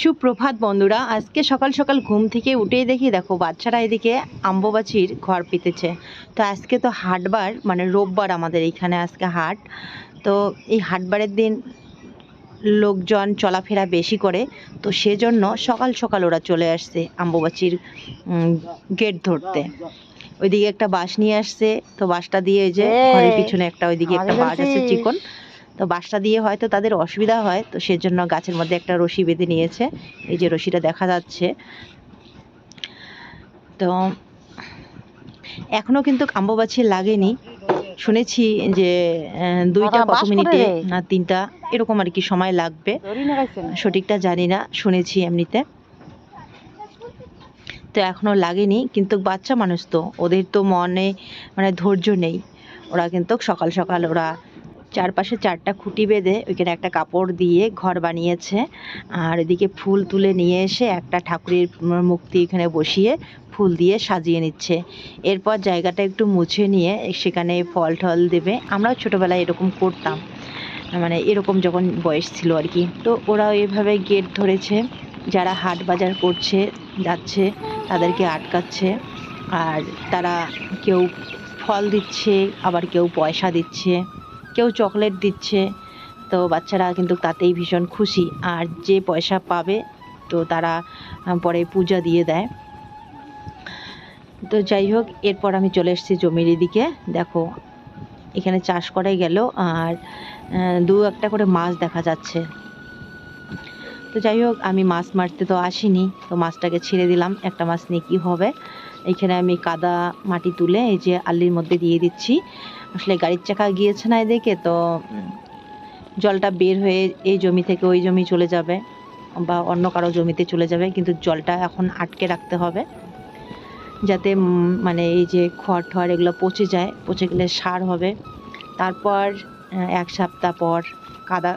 সুপ্রভাত বন্ধুরা আজকে সকাল সকাল ঘুম থেকে উঠেই দেখি দেখো বাচ্চারা এদিকে আম্ববাচির ঘর পেতেছে। তো আজকে তো হাটবার মানে রোববার আমাদের এইখানে আজকে হাট। তো এই হাটবারের দিন লোকজন চলাফেরা বেশি করে তো সেজন্য সকাল সকাল ওরা চলে আসছে আম্ববাচির গেট ধরতে। ওইদিকে একটা বাস নিয়ে আসছে তো বাসটা দিয়ে ওই যে ঘরের পিছনে একটা ওইদিকে একটা বাস আছে চিকন। তো বাসটা দিয়ে হয়তো তাদের অসুবিধা হয় তো সেজন্য গাছের মধ্যে একটা রশি বেঁধে নিয়েছে। এই যে রশিটা দেখা যাচ্ছে। তো এখনও কিন্তু আম্ববাছি লাগেনি। শুনেছি যে দুইটা কত মিনিটে না তিনটা এরকম আর কি সময় লাগবে। সঠিকটা জানি না শুনেছি এমনিতে। তো এখনও লাগেনি কিন্তু বাচ্চা মানুষ তো ওদের তো মনে মানে ধৈর্য নেই। ওরা কিন্তু সকাল সকাল ওরা চারপাশে চারটা খুঁটি বেঁধে ওইখানে একটা কাপড় দিয়ে ঘর বানিয়েছে। আর এদিকে ফুল তুলে নিয়ে এসে একটা ঠাকুরের মূর্তি এখানে বসিয়ে ফুল দিয়ে সাজিয়ে নিচ্ছে। এরপর জায়গাটা একটু মুছে নিয়ে সেখানে ফল টল দেবে। আমরাও ছোটোবেলায় এরকম করতাম। মানে এরকম যখন বয়স ছিল আর কি। তো ওরা এভাবে গেট ধরেছে। যারা হাট বাজার করছে, যাচ্ছে, তাদেরকে আটকাচ্ছে। আর তারা কেউ ফল দিচ্ছে, আবার কেউ পয়সা দিচ্ছে। কেউ চকলেট দিচ্ছে। তো বাচ্চারা কিন্তু তাতেই ভীষণ খুশি। আর যে পয়সা পাবে, তো তারা পরে পূজা দিয়ে দেয়। তো যাই হোক, এরপর আমি চলে এসেছি জমির এদিকে। দেখো, এখানে চাষ করাই গেল। আর দু একটা করে মাছ দেখা যাচ্ছে। তো যাই হোক, আমি মাছ মারতে তো আসিনি, তো মাছটাকে ছেড়ে দিলাম। একটা মাছ নিয়ে কী হবে? এখানে আমি কাদা মাটি তুলে এই যে আল্লির মধ্যে দিয়ে দিচ্ছি। আসলে গাড়ির চাকা গিয়েছে না এদিকে, তো জলটা বের হয়ে এই জমি থেকে ওই জমি চলে যাবে বা অন্য কারও জমিতে চলে যাবে, কিন্তু জলটা এখন আটকে রাখতে হবে। যাতে মানে এই যে খড় ঠড় এগুলো পচে যায়, পচে গেলে সার হবে। তারপর এক সপ্তাহ পর কাদা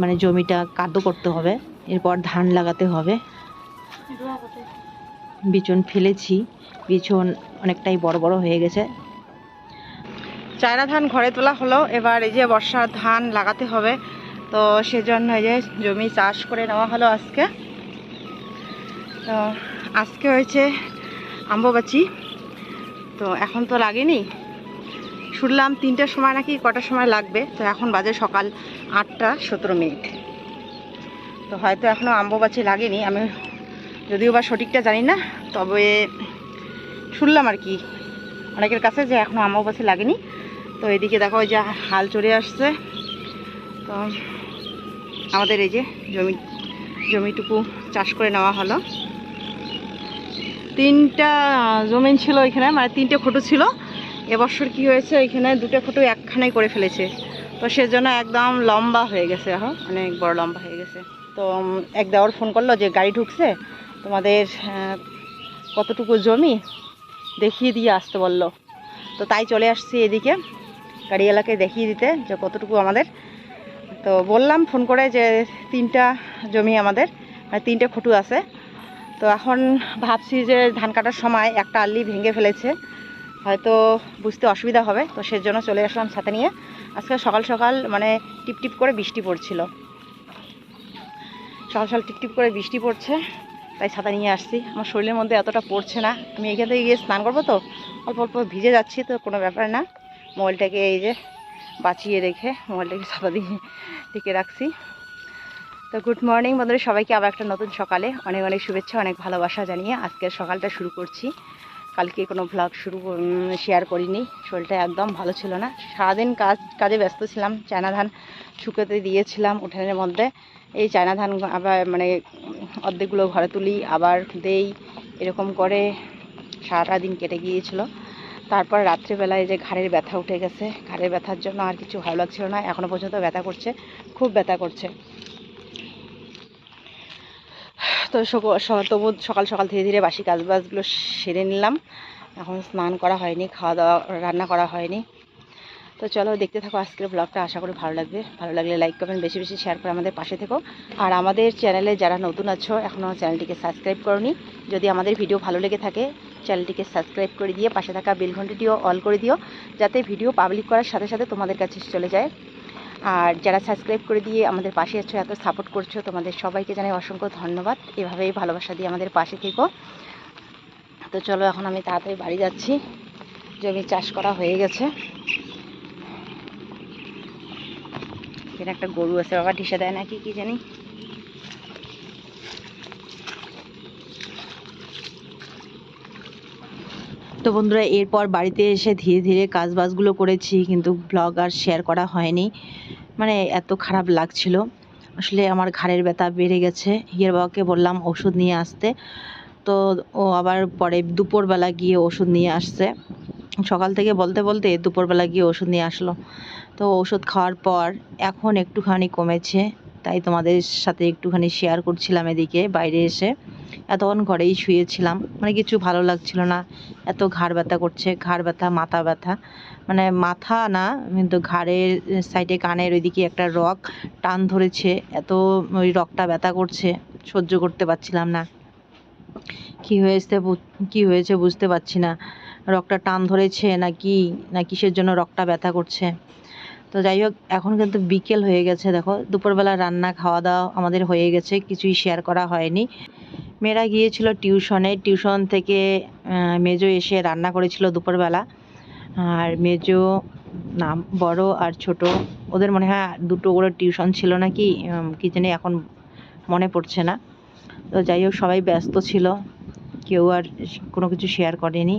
মানে জমিটা কাদো করতে হবে, এরপর ধান লাগাতে হবে। বিচন ফেলেছি, বিচন অনেকটাই বড় বড় হয়ে গেছে। চায়না ধান ঘরে তোলা হলো, এবার এই যে বর্ষার ধান লাগাতে হবে, তো সেজন্য এই যে জমি চাষ করে নেওয়া হলো আজকে। তো আজকে হয়েছে আম্ববাচি, তো এখন তো লাগেনি। শুনলাম তিনটের সময় নাকি কটার সময় লাগবে। তো এখন বাজে সকাল আটটা সতেরো মিনিট। তো হয়তো এখনও আম্ববাচি লাগেনি। আমি যদিও বা সঠিকটা জানি না, তবে শুনলাম আর কি। অনেকের কাছে যে এখনও আম্ববাচি লাগেনি। তো এদিকে দেখো ওই যে হাল চলে আসছে। তো আমাদের এই যে জমি, জমিটুকু চাষ করে নেওয়া হলো। তিনটা জমিন ছিল এখানে মানে তিনটে খোটো ছিল। এবছর কি হয়েছে, এখানে দুটো খোটো একখানে করে ফেলেছে। তো সেজন্য একদম লম্বা হয়ে গেছে এখন অনেক বড় লম্বা হয়ে গেছে। তো এক দেওয়ার ফোন করল যে, গাড়ি ঢুকছে, তোমাদের কতটুকু জমি? দেখিয়ে দিয়ে আসতে বলল। তো তাই চলে আসছি এদিকে গাড়ি এলাকায় দেখিয়ে দিতে যে, কতটুকু আমাদের। তো বললাম ফোন করে যে, তিনটা জমি আমাদের মানে তিনটে খুঁটু আছে। তো এখন ভাবছি যে, ধান কাটার সময় একটা আল্লি ভেঙে ফেলেছে। হয়তো বুঝতে অসুবিধা হবে, তো সেজন্য চলে আসলাম ছাতা নিয়ে। আজকে সকাল সকাল মানে টিপ টিপ করে বৃষ্টি পড়ছিল। সকাল সকাল টিপ টিপ করে বৃষ্টি পড়ছে, তাই ছাতা নিয়ে আসছি। আমার শরীরের মধ্যে এতটা পড়ছে না। আমি এখান থেকে গিয়ে স্নান করব তো, অল্প অল্প ভিজে যাচ্ছি তো, কোনো ব্যাপার না। মোবাইলটাকে এই যে বাঁচিয়ে রেখে মোবাইলটাকে ছাতা দিয়ে ঢেকে রাখছি। তো গুড মর্নিং বন্ধুরা, সবাইকে আবার একটা নতুন সকালে অনেক অনেক শুভেচ্ছা, অনেক ভালোবাসা জানিয়ে আজকের সকালটা শুরু করছি। কালকে কোনো ভ্লগ শুরু শেয়ার করিনি। শরীরটা একদম ভালো ছিল না। সারাদিন কাজ, কাজে ব্যস্ত ছিলাম। চায়না ধান শুকোতে দিয়েছিলাম উঠানের মধ্যে। এই চায়না ধান আবার মানে অর্ধেকগুলো ঘরে তুলি, আবার দেই, এরকম করে সারাটা দিন কেটে গিয়েছিল। তারপর রাত্রিবেলায় যে ঘাড়ের ব্যথা উঠে গেছে, ঘাড়ের ব্যথার জন্য আর কিছু ভালো লাগছিল না। এখনও পর্যন্ত ব্যথা করছে, খুব ব্যথা করছে। তো তবু সকাল সকাল ধীরে ধীরে বাসি কাজ বাজগুলো সেরে নিলাম। এখন স্নান করা হয়নি, খাওয়া দাওয়া, রান্না করা হয়নি। তো চলো দেখতে থাকো আজকের ব্লগটা আশা করি ভালো লাগবে। ভালো লাগলে লাইক কমেন্ট বেশি বেশি শেয়ার করে আমাদের পাশে থেকো। আর আমাদের চ্যানেলে যারা নতুন আছো এখনও চ্যানেলটিকে সাবস্ক্রাইব করনি, যদি আমাদের ভিডিও ভালো লেগে থাকে চ্যানেলটিকে সাবস্ক্রাইব করে দিয়ে পাশে থাকা বেল ঘন্টিটিও অল করে দিও, যাতে ভিডিও পাবলিক করার সাথে সাথে তোমাদের কাছে চলে যায়। আর যারা সাবস্ক্রাইব করে দিয়ে আমাদের পাশে আছো, এত সাপোর্ট করছ, তোমাদের সবাইকে জানাই অসংখ্য ধন্যবাদ। এভাবেই ভালোবাসা দিয়ে আমাদের পাশে থেকো। তো চলো, এখন আমি তাড়াতাড়ি বাড়ি যাচ্ছি। জমি চাষ করা হয়ে গেছে। এখানে একটা গরু আছে, বাবা, ঢিসে দেয় নাকি কি জানি? তো বন্ধুরা, এরপর বাড়িতে এসে ধীরে ধীরে কাজ বাজগুলো করেছি, কিন্তু ব্লগ আর শেয়ার করা হয়নি। মানে এত খারাপ লাগছিল। আসলে আমার ঘাড়ের ব্যথা বেড়ে গেছে। হিয়ার বাবাকে বললাম ওষুধ নিয়ে আসতে। তো ও আবার পরে দুপুরবেলা গিয়ে ওষুধ নিয়ে আসছে। সকাল থেকে বলতে বলতে দুপুরবেলা গিয়ে ওষুধ নিয়ে আসলো। তো ওষুধ খাওয়ার পর এখন একটুখানি কমেছে। তাই তোমাদের সাথে একটুখানি শেয়ার করছিলাম এদিকে বাইরে এসে। এতক্ষণ ঘরেই শুয়েছিলাম। মানে কিছু ভালো লাগছিল না। এত ঘাড় ব্যথা করছে। ঘাড় ব্যথা, মাথা ব্যথা। মানে মাথা না, কিন্তু ঘাড়ের সাইডে কানের ওইদিকে একটা রক টান ধরেছে। এত ওই রকটা ব্যথা করছে, সহ্য করতে পারছিলাম না। কি হয়েছে কি হয়েছে বুঝতে পারছি না। রকটা টান ধরেছে নাকি, না কিসের জন্য রকটা ব্যথা করছে? তো যাই হোক, এখন কিন্তু বিকেল হয়ে গেছে, দেখো। দুপুরবেলা রান্না খাওয়া দাওয়া আমাদের হয়ে গেছে, কিছুই শেয়ার করা হয়নি। মেয়েরা গিয়েছিল টিউশনে। টিউশন থেকে মেজো এসে রান্না করেছিল দুপুরবেলা। আর মেজো, না, বড় আর ছোট, ওদের মনে হয় দুটো করে টিউশন ছিল নাকি কি জানি এখন মনে পড়ছে না। তো যাই হোক, সবাই ব্যস্ত ছিল, কেউ আর কোনো কিছু শেয়ার করেনি।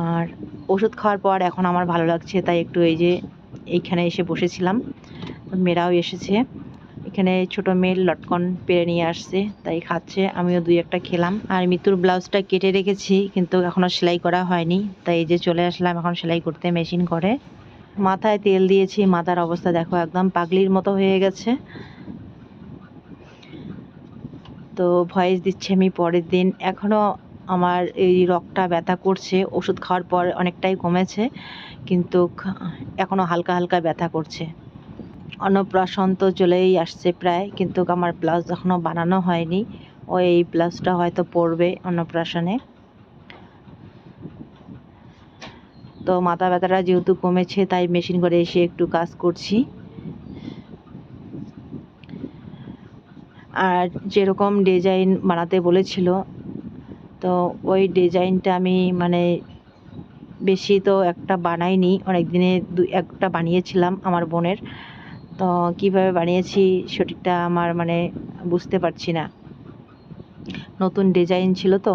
আর ওষুধ খাওয়ার পর এখন আমার ভালো লাগছে, তাই একটু এই যে এইখানে এসে বসেছিলাম। মেয়েরাও এসেছে। এখানে ছোট মেয়ের লটকন পেরে নিয়ে আসছে, তাই খাচ্ছে, আমিও দুই একটা খেলাম। আর মিতুর ব্লাউজটা কেটে রেখেছি, কিন্তু এখনও সেলাই করা হয়নি, তাই যে চলে আসলাম এখন সেলাই করতে মেশিন করে। মাথায় তেল দিয়েছি, মাথার অবস্থা দেখো একদম পাগলির মতো হয়ে গেছে। তো ভয়েস দিচ্ছি আমি পরের দিন। এখনও আমার এই রগটা ব্যথা করছে, ওষুধ খাওয়ার পর অনেকটাই কমেছে, কিন্তু এখনও হালকা হালকা ব্যথা করছে। অন্নপ্রাশন তো চলেই আসছে প্রায়, কিন্তু আমার ব্লাউজ এখনও বানানো হয়নি। ও এই ব্লাউজটা হয়তো পরবে অন্নপ্রাশনে। তো মাথা ব্যথাটা যেহেতু কমেছে, তাই মেশিন করে এসে একটু কাজ করছি। আর যেরকম ডিজাইন বানাতে বলেছিল, তো ওই ডিজাইনটা আমি মানে বেশি তো একটা বানাইনি অনেক দিনে দু একটা বানিয়েছিলাম আমার বোনের। তো কীভাবে বানিয়েছি সঠিকটা আমার মানে বুঝতে পারছি না। নতুন ডিজাইন ছিল তো।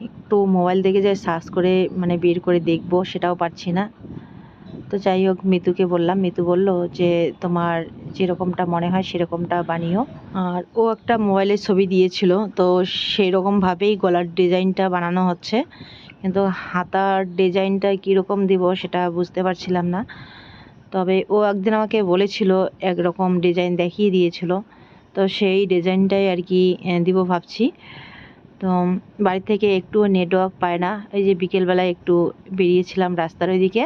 একটু মোবাইল দেখে যাই সার্চ করে মানে বের করে দেখব, সেটাও পারছি না। তো যাই হোক, মিতুকে বললাম, মিতু বলল যে তোমার যেরকমটা মনে হয় সেরকমটা বানিও। আর ও একটা মোবাইলের ছবি দিয়েছিল, তো সেই রকমভাবেই গলার ডিজাইনটা বানানো হচ্ছে। কিন্তু হাতার ডিজাইনটা কীরকম দিব সেটা বুঝতে পারছিলাম না। তবে ও একদিন আমাকে বলেছিল, একরকম ডিজাইন দেখিয়ে দিয়েছিল। তো সেই ডিজাইনটাই আর কি দিব ভাবছি। তো বাড়ি থেকে একটু নেটওয়ার্ক পায় না। এই যে বিকেলবেলায় একটু বেরিয়েছিলাম রাস্তার ওইদিকে।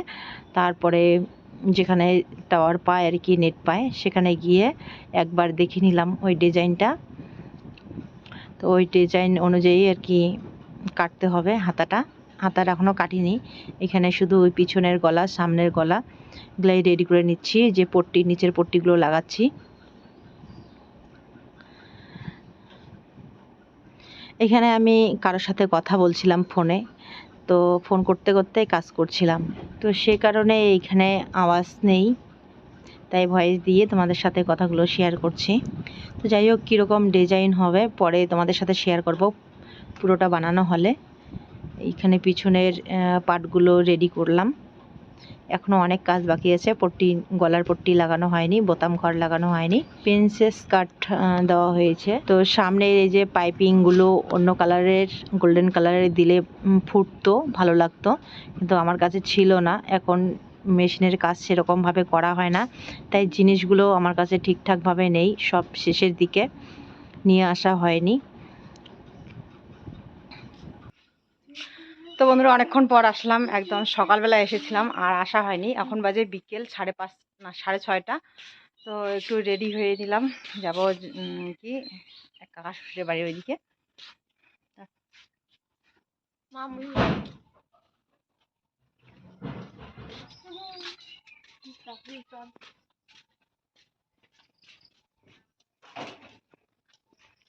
তারপরে যেখানে টাওয়ার পায় আর কি নেট পায়, সেখানে গিয়ে একবার দেখে নিলাম ওই ডিজাইনটা তো ওই ডিজাইন অনুযায়ী আর কি কাটতে হবে হাতাটা। হাতাটা এখনও কাটিনি। এখানে শুধু ওই পিছনের গলা, সামনের গলা। এগুলাই রেডি করে নিচ্ছি, যে পট্টি, নিচের পট্টিগুলো লাগাচ্ছি। এখানে আমি কারোর সাথে কথা বলছিলাম ফোনে, তো ফোন করতে করতে কাজ করছিলাম। তো সে কারণে এইখানে আওয়াজ নেই, তাই ভয়েস দিয়ে তোমাদের সাথে কথাগুলো শেয়ার করছি। তো যাই হোক, কীরকম ডিজাইন হবে, পরে তোমাদের সাথে শেয়ার করব, পুরোটা বানানো হলে। এইখানে পিছনের পার্টগুলো রেডি করলাম। এখনও অনেক কাজ বাকি আছে। পট্টি, গলার পট্টি লাগানো হয়নি, বোতাম ঘর লাগানো হয়নি। প্রিন্সেস কাট দেওয়া হয়েছে। তো সামনের এই যে পাইপিংগুলো অন্য কালারের, গোল্ডেন কালারের দিলে ফুটতো, ভালো লাগতো। কিন্তু আমার কাছে ছিল না। এখন মেশিনের কাজ সেরকমভাবে করা হয় না। তাই জিনিসগুলো আমার কাছে ঠিকঠাকভাবে নেই। সব শেষের দিকে নিয়ে আসা হয়নি। তো বন্ধুরা অনেকক্ষণ পর আসলাম। একদম সকালবেলা এসেছিলাম আর আসা হয়নি। এখন বাজে বিকেল সাড়ে পাঁচ না সাড়ে ছয়টা। তো একটু রেডি হয়ে নিলাম। যাব কি? এক কাকা শ্বশুরের বাড়ির ওইদিকে।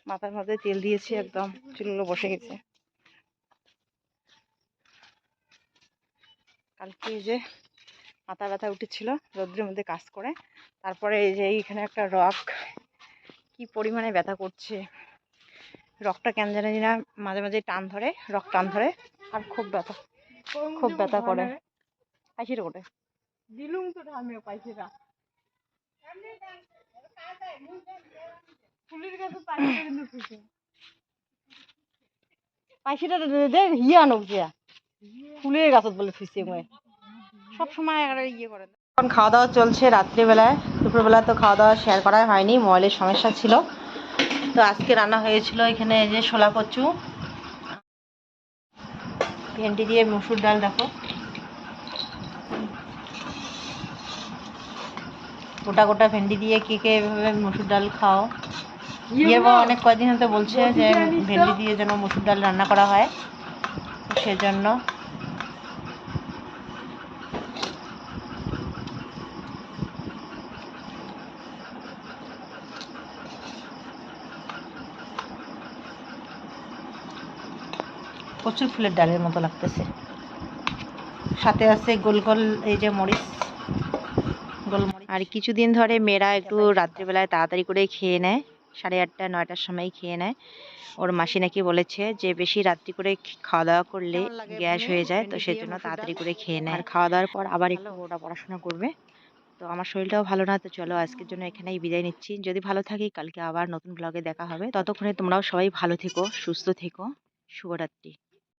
মাথার মধ্যে তেল দিয়েছি একদম। চুলগুলো বসে গেছে। কালকে এই যে মাথা ব্যথা উঠেছিল রোদ্রের মধ্যে কাজ করে। তারপরে এই যে এইখানে একটা রক কি পরিমাণে ব্যথা করছে। রকটা কেন জানি না মাঝে মাঝে টান ধরে রক টান ধরে আর খুব ব্যথা খুব ব্যথা করে। পাইছিরে কোটে দিলুম তো ধামে পাইছিরা পাইছিটা দে হিয়া ফুলের গাছত বলে থুইছে মই সব সময় একটা ইয়ে করে। এখন খাওয়া দাওয়া চলছে রাত্রিবেলায়। দুপুরবেলা তো খাওয়া দাওয়া শেয়ার করা হয়নি মোবাইলের সমস্যা ছিল। তো আজকে রান্না হয়েছিল এখানে এই যে ছোলা কচু। ভেন্ডি দিয়ে মসুর ডাল দেখো। গোটা গোটা ভেন্ডি দিয়ে কে কে এভাবে মসুর ডাল খাও। ইয়ে অনেক কয়দিন হতে বলছে যে ভেন্ডি দিয়ে যেন মসুর ডাল রান্না করা হয়। সেজন্য। প্রচুর ফুলের ডালের মতো লাগতেছে। সাথে আছে গোল গোল এই যে মরিচ। গোলমরিচ। আর কিছুদিন ধরে মেয়েরা একটু রাত্রিবেলায় তাড়াতাড়ি করে খেয়ে নেয়। সাড়ে আটটা নয়টার সময় খেয়ে নেয়। ওর মাসি নাকি বলেছে যে বেশি রাত্রি করে খাওয়া দাওয়া করলে গ্যাস হয়ে যায় তো সেই জন্য সেজন্য তাড়াতাড়ি করে খেয়ে নেয়। আর খাওয়া দাওয়ার পর আবার একটু ওরা পড়াশোনা করবে। তো আমার শরীরটাও ভালো না তো চলো আজকের জন্য এখানেই বিদায় নিচ্ছি। যদি ভালো থাকি কালকে আবার নতুন ব্লগে দেখা হবে। ততক্ষণে তোমরাও সবাই ভালো থেকো সুস্থ থেকো। শুভরাত্রি।